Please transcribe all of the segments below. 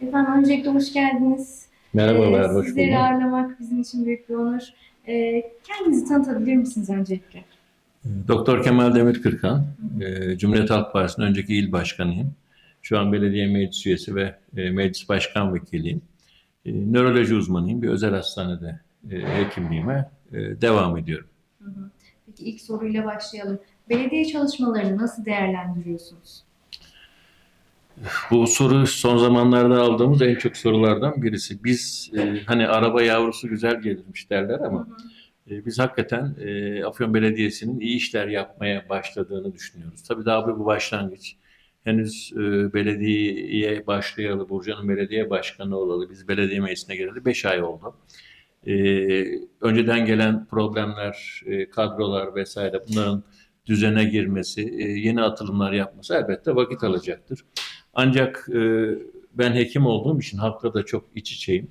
Efendim öncelikle hoş geldiniz. Merhabalar, Ee, hoş Sizleri bulduk. ağırlamak bizim için büyük bir onur. Ee, kendinizi tanıtabilir misiniz öncelikle? Doktor Kemal Demirkırkan, e, Cumhuriyet Halk Partisi'nin önceki il başkanıyım. Şu an belediye meclis üyesi ve e, meclis başkan vekiliyim. E, Nöroloji uzmanıyım. Bir özel hastanede e, hekimliğime e, devam ediyorum. Hı hı. Peki ilk soruyla başlayalım. Belediye çalışmalarını nasıl değerlendiriyorsunuz? Bu soru son zamanlarda aldığımız en çok sorulardan birisi. Biz e, hani araba yavrusu güzel gelirmiş derler ama E, Biz hakikaten e, Afyon Belediyesi'nin iyi işler yapmaya başladığını düşünüyoruz. Tabii daha bu başlangıç. Henüz e, belediyeye başlayalı, Burcu'nun belediye başkanı olalı, biz belediye meclisine geleli 5 ay oldu. E, önceden gelen problemler, e, kadrolar vesaire bunların düzene girmesi, e, yeni atılımlar yapması elbette vakit alacaktır. Ancak e, ben hekim olduğum için halkla da çok iç içeyim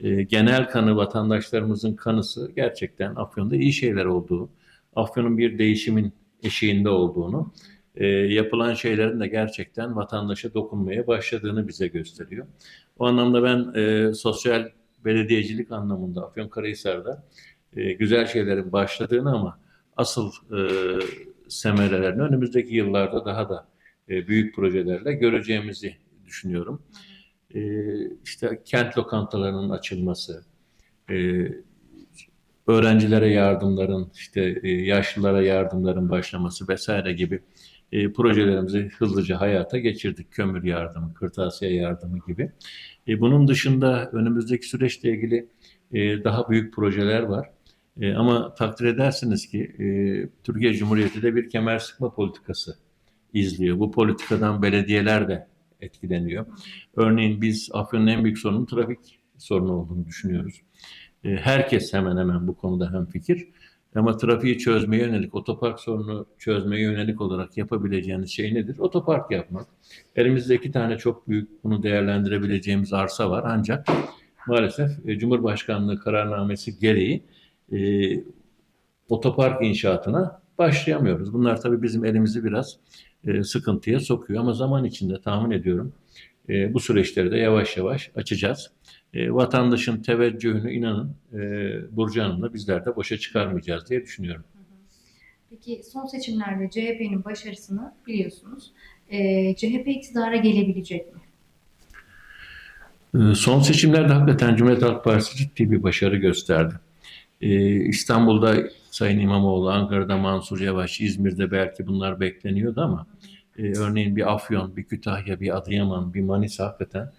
e, genel kanı vatandaşlarımızın kanısı gerçekten Afyon'da iyi şeyler olduğu, Afyon'un bir değişimin eşiğinde olduğunu, e, yapılan şeylerin de gerçekten vatandaşa dokunmaya başladığını bize gösteriyor. O anlamda ben e, sosyal belediyecilik anlamında Afyonkarahisar'da e, güzel şeylerin başladığını ama asıl e, semerelerini önümüzdeki yıllarda daha da e, büyük projelerle göreceğimizi düşünüyorum e, işte kent lokantalarının açılması, e, öğrencilere yardımların, işte e, yaşlılara yardımların başlaması vesaire gibi projelerimizi hızlıca hayata geçirdik. Kömür yardımı, kırtasiye yardımı gibi. Bunun dışında önümüzdeki süreçle ilgili daha büyük projeler var. Ama takdir edersiniz ki Türkiye Cumhuriyeti de bir kemer sıkma politikası izliyor. Bu politikadan belediyeler de etkileniyor. Örneğin biz Afyon'un en büyük sorunun trafik sorunu olduğunu düşünüyoruz. E, Herkes hemen hemen bu konuda hemfikir. Ama trafiği çözmeye yönelik, otopark sorunu çözmeye yönelik olarak yapabileceğiniz şey nedir? Otopark yapmak. Elimizde iki tane çok büyük bunu değerlendirebileceğimiz arsa var. Ancak maalesef e, Cumhurbaşkanlığı kararnamesi gereği e, otopark inşaatına başlayamıyoruz. Bunlar tabii bizim elimizi biraz e, sıkıntıya sokuyor ama zaman içinde tahmin ediyorum e, bu süreçleri de yavaş yavaş açacağız. E, vatandaşın teveccühünü inanın e, Burcu Hanım'la bizler de boşa çıkarmayacağız diye düşünüyorum. Peki son seçimlerde CHP'nin başarısını biliyorsunuz. CHP iktidara gelebilecek mi? E, son seçimlerde hakikaten Cumhuriyet Halk Partisi ciddi bir başarı gösterdi. E, İstanbul'da Sayın İmamoğlu, Ankara'da Mansur Yavaş, İzmir'de belki bunlar bekleniyordu ama e, örneğin bir Afyon, bir Kütahya, bir Adıyaman, bir Manisa hakikaten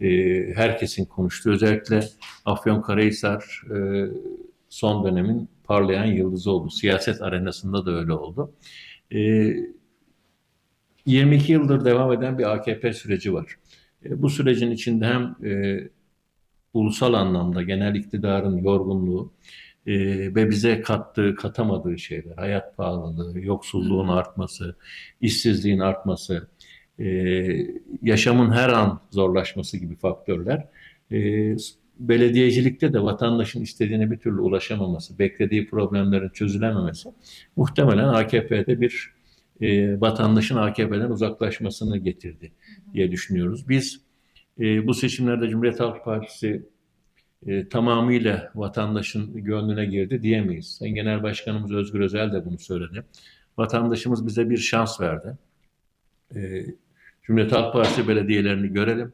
e, herkesin konuştuğu. Özellikle Afyonkarahisar e, son dönemin parlayan yıldızı oldu. Siyaset arenasında da öyle oldu. E, 22 yıldır devam eden bir AKP süreci var. E, bu sürecin içinde hem e, ulusal anlamda genel iktidarın yorgunluğu e, ve bize kattığı, katamadığı şeyler, hayat pahalılığı, yoksulluğun artması, işsizliğin artması, e, yaşamın her an zorlaşması gibi faktörler, e, belediyecilikte de vatandaşın istediğine bir türlü ulaşamaması, beklediği problemlerin çözülememesi muhtemelen AKP'de bir e, vatandaşın AKP'den uzaklaşmasını getirdi diye düşünüyoruz. Biz e, bu seçimlerde Cumhuriyet Halk Partisi e, tamamıyla vatandaşın gönlüne girdi diyemeyiz. Sayın Genel Başkanımız Özgür Özel de bunu söyledi. Vatandaşımız bize bir şans verdi. E, Cumhuriyet Halk Partisi belediyelerini görelim.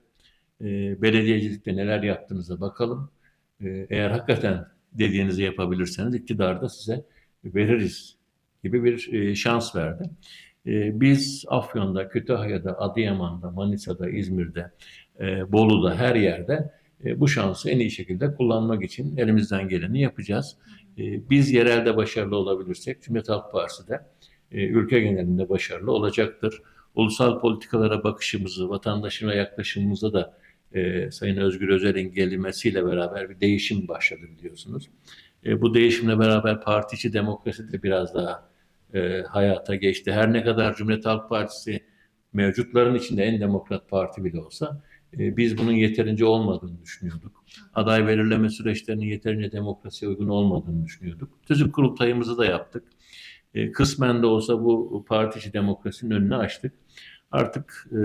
E, belediyecilikte neler yaptığınıza bakalım. E, eğer hakikaten dediğinizi yapabilirseniz iktidarda size veririz gibi bir e, şans verdi. E, biz Afyon'da, Kütahya'da, Adıyaman'da, Manisa'da, İzmir'de, e, Bolu'da her yerde bu şansı en iyi şekilde kullanmak için elimizden geleni yapacağız. E, biz yerelde başarılı olabilirsek Cumhuriyet Halk Partisi de e, ülke genelinde başarılı olacaktır. Ulusal politikalara bakışımızı, vatandaşına yaklaşımımıza da e, Sayın Özgür Özel'in gelmesiyle beraber bir değişim başladı biliyorsunuz. E, bu değişimle beraber parti içi demokrasi de biraz daha e, hayata geçti. Her ne kadar Cumhuriyet Halk Partisi mevcutların içinde en demokrat parti bile olsa e, biz bunun yeterince olmadığını düşünüyorduk. Aday belirleme süreçlerinin yeterince demokrasiye uygun olmadığını düşünüyorduk. Tüzük kurultayımızı da yaptık. E, kısmen de olsa bu parti içi demokrasinin önünü açtık. Artık e,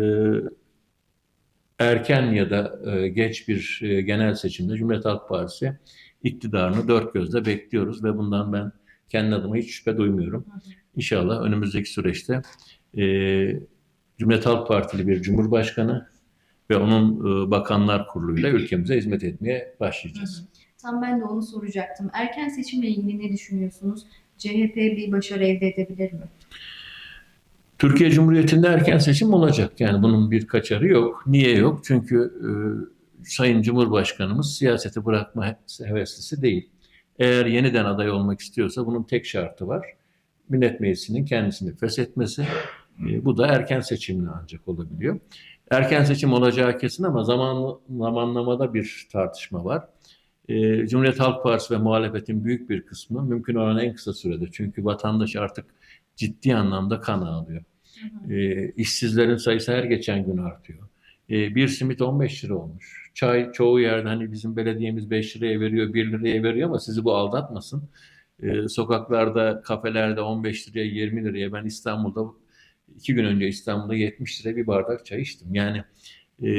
erken ya da e, geç bir e, genel seçimde Cumhuriyet Halk Partisi iktidarını dört gözle bekliyoruz ve bundan ben kendi adıma hiç şüphe duymuyorum. İnşallah önümüzdeki süreçte e, Cumhuriyet Halk Partili bir Cumhurbaşkanı ve onun e, bakanlar kuruluyla ülkemize hizmet etmeye başlayacağız. Tam ben de onu soracaktım. Erken seçimle ilgili ne düşünüyorsunuz? CHP bir başarı elde edebilir mi? Türkiye Cumhuriyeti'nde erken seçim olacak. Yani bunun bir kaçarı yok. Niye yok? Çünkü e, Sayın Cumhurbaşkanımız siyaseti bırakma heveslisi değil. Eğer yeniden aday olmak istiyorsa bunun tek şartı var. Millet Meclisi'nin kendisini feshetmesi. E, bu da erken seçimle ancak olabiliyor. Erken seçim olacağı kesin ama zaman, zamanlamada bir tartışma var. E, Cumhuriyet Halk Partisi ve muhalefetin büyük bir kısmı mümkün olan en kısa sürede. Çünkü vatandaş artık ciddi anlamda kan ağlıyor. E, işsizlerin sayısı her geçen gün artıyor. E, bir simit 15 lira olmuş. Çay çoğu yerde hani bizim belediyemiz 5 liraya veriyor, 1 liraya veriyor ama sizi bu aldatmasın. E, sokaklarda, kafelerde 15 liraya, 20 liraya ben İstanbul'da iki gün önce İstanbul'da 70 liraya bir bardak çay içtim. Yani e,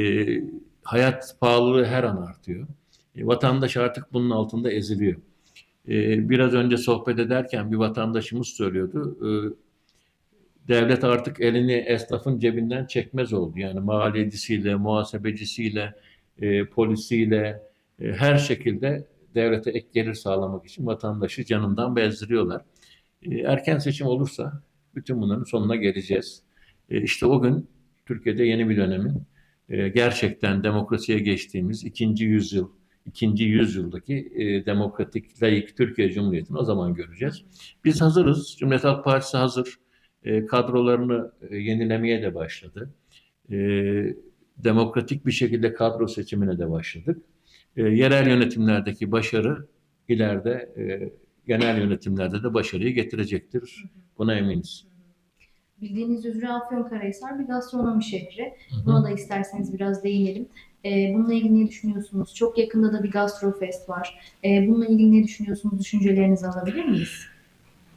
hayat pahalılığı her an artıyor. E, vatandaş artık bunun altında eziliyor. E, biraz önce sohbet ederken bir vatandaşımız söylüyordu. E, devlet artık elini esnafın cebinden çekmez oldu. Yani maliyecisiyle, muhasebecisiyle, e, polisiyle e, her şekilde devlete ek gelir sağlamak için vatandaşı canından bezdiriyorlar. E, erken seçim olursa bütün bunların sonuna geleceğiz. E, işte o gün Türkiye'de yeni bir dönemin e, gerçekten demokrasiye geçtiğimiz ikinci yüzyıl, ikinci yüzyıldaki e, demokratik, layık Türkiye Cumhuriyeti'ni o zaman göreceğiz. Biz hazırız. Cumhuriyet Halk Partisi hazır. E, kadrolarını e, yenilemeye de başladı. E, demokratik bir şekilde kadro seçimine de başladık. E, yerel yönetimlerdeki başarı ileride e, genel yönetimlerde de başarıyı getirecektir. Buna eminiz. Bildiğiniz üzere Afyonkarahisar bir gastronomi şehri. Buna da isterseniz biraz değinelim. Ee, bununla ilgili ne düşünüyorsunuz? Çok yakında da bir gastrofest var. Ee, bununla ilgili ne düşünüyorsunuz? Düşüncelerinizi alabilir miyiz?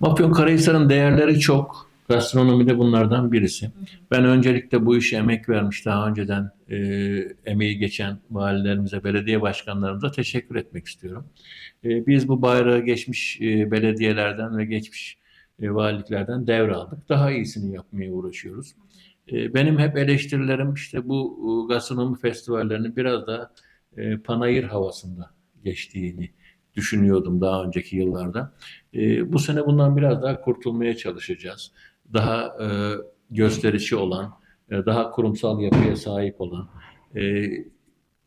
Afyonkarahisar'ın değerleri çok. Gastronomi de bunlardan birisi. Ben öncelikle bu işe emek vermiş daha önceden e, emeği geçen valilerimize, belediye başkanlarımıza teşekkür etmek istiyorum. E, biz bu bayrağı geçmiş e, belediyelerden ve geçmiş e, valiliklerden devraldık. Daha iyisini yapmaya uğraşıyoruz. E, benim hep eleştirilerim işte bu e, gastronomi festivallerinin biraz da e, panayır havasında geçtiğini düşünüyordum daha önceki yıllarda. E, bu sene bundan biraz daha kurtulmaya çalışacağız. Daha e, gösterişi olan, e, daha kurumsal yapıya sahip olan, e,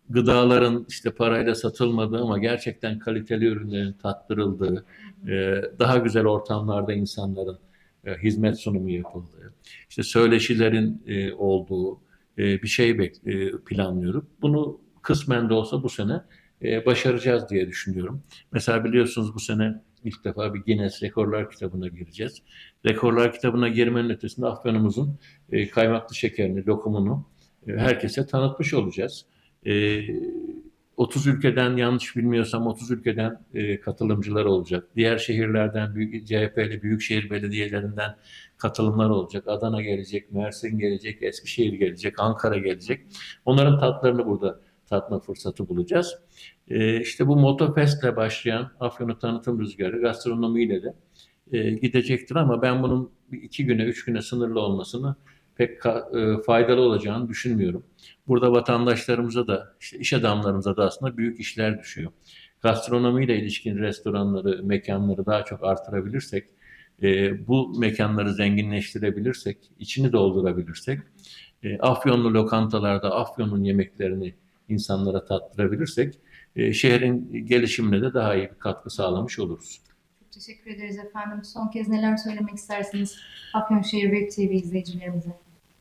gıdaların işte parayla satılmadığı ama gerçekten kaliteli ürünlerin tattırıldığı, e, daha güzel ortamlarda insanların e, hizmet sunumu yapıldığı, işte söyleşilerin e, olduğu e, bir şey bek- e, planlıyoruz. Bunu kısmen de olsa bu sene e, başaracağız diye düşünüyorum. Mesela biliyorsunuz bu sene ilk defa bir Guinness Rekorlar kitabına gireceğiz. Rekorlar kitabına girmenin ötesinde Afyon'umuzun e, kaymaklı şekerini, lokumunu e, herkese tanıtmış olacağız. E, 30 ülkeden yanlış bilmiyorsam 30 ülkeden katılımcılar olacak. Diğer şehirlerden büyük, CHP'li büyükşehir belediyelerinden katılımlar olacak. Adana gelecek, Mersin gelecek, Eskişehir gelecek, Ankara gelecek. Onların tatlarını burada tatma fırsatı bulacağız. E, işte bu Motofest'le başlayan Afyon'u tanıtım rüzgarı gastronomiyle de e, gidecektir ama ben bunun iki güne, üç güne sınırlı olmasını pek e, faydalı olacağını düşünmüyorum. Burada vatandaşlarımıza da, işte iş adamlarımıza da aslında büyük işler düşüyor. Gastronomiyle ilişkin restoranları, mekanları daha çok artırabilirsek, e, bu mekanları zenginleştirebilirsek, içini doldurabilirsek, e, Afyonlu lokantalarda Afyon'un yemeklerini insanlara tattırabilirsek, e, şehrin gelişimine de daha iyi bir katkı sağlamış oluruz. Çok teşekkür ederiz efendim. Son kez neler söylemek istersiniz Afyonşehir Web TV izleyicilerimize?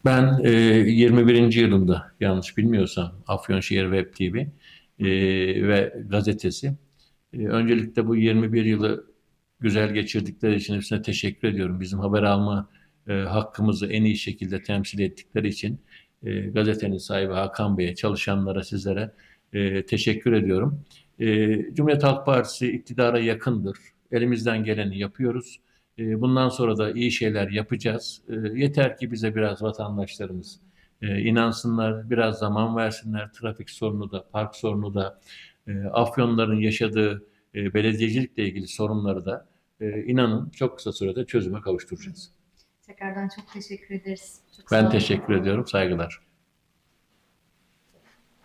Ben e, 21. yılında yanlış bilmiyorsam Afyonşehir Web TV e, ve gazetesi. E, öncelikle bu 21 yılı güzel geçirdikleri için hepsine teşekkür ediyorum. Bizim haber alma e, hakkımızı en iyi şekilde temsil ettikleri için e, gazetenin sahibi Hakan Bey'e, çalışanlara, sizlere e, teşekkür ediyorum. E, Cumhuriyet Halk Partisi iktidara yakındır. Elimizden geleni yapıyoruz. E, Bundan sonra da iyi şeyler yapacağız. E, Yeter ki bize biraz vatandaşlarımız e, inansınlar, biraz zaman versinler. Trafik sorunu da, park sorunu da, e, Afyonların yaşadığı e, belediyecilikle ilgili sorunları da e, inanın çok kısa sürede çözüme kavuşturacağız. Tekrardan çok teşekkür ederiz. Çok sağ Ben teşekkür ediyorum. Saygılar.